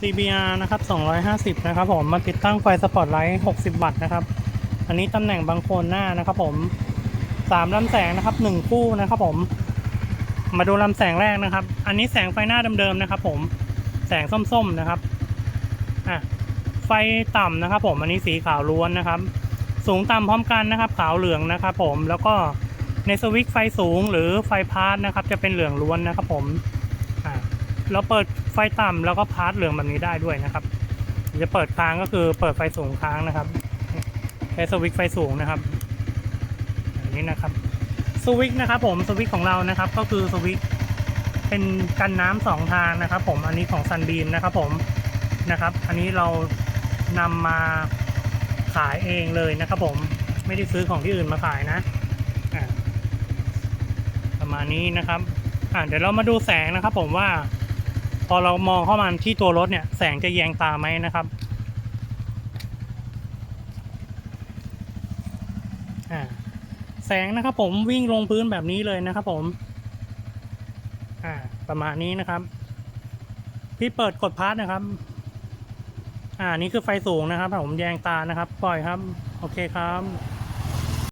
CBR นะครับ 250 นะครับผมมาติดตั้งไฟสปอตไลท์ 60 วัตต์นะครับ อันนี้ตำแหน่งบางโคนหน้านะครับผม3ลำแสงนะครับ 1 คู่นะครับผม มาดูลำแสงแรกนะครับ อันนี้แสงไฟหน้าเดิมๆนะครับ ผมแสงส้มๆนะครับอะไฟต่ำนะครับ ผมอันนี้สีขาวล้วนนะครับ สูงต่ำพร้อมกันนะครับ ขาวเหลืองนะครับ ผมแล้วก็ในสวิตช์ไฟสูงหรือไฟพาร์ทนะครับ จะเป็นเหลืองล้วนนะครับ ผมอ่า เราเปิดไฟต่ำแล้วก็พาร์ทเหลืองแบบนี้ได้ด้วยนะครับ จะเปิดค้างก็คือเปิดไฟสูงค้างนะครับใช้สวิตช์ไฟสูงนะครับอันนี้นะครับสวิตช์นะครับ ผมสวิตช์ของเรานะครับ ก็คือสวิตช์เป็นกันน้ำสองทางนะครับ ผมอันนี้ของซันบีมนะครับ ผมนะครับ อันนี้เรานำมาขายเองเลยนะครับ ผมไม่ได้ซื้อของที่อื่นมาขายนะประมาณนี้นะครับเดี๋ยวเรามาดูแสงนะครับ ผมว่า พอเรามองเข้ามาที่ตัวรถเนี่ยแสงจะแยงตาไหมนะครับแสงนะครับผมวิ่งลงพื้นแบบนี้เลยนะครับผมประมาณนี้นะครับ พี่เปิดกดพาร์ทนะครับ อ่านี่คือไฟสูงนะครับผมแยงตานะครับ ปล่อยครับ โอเคครับ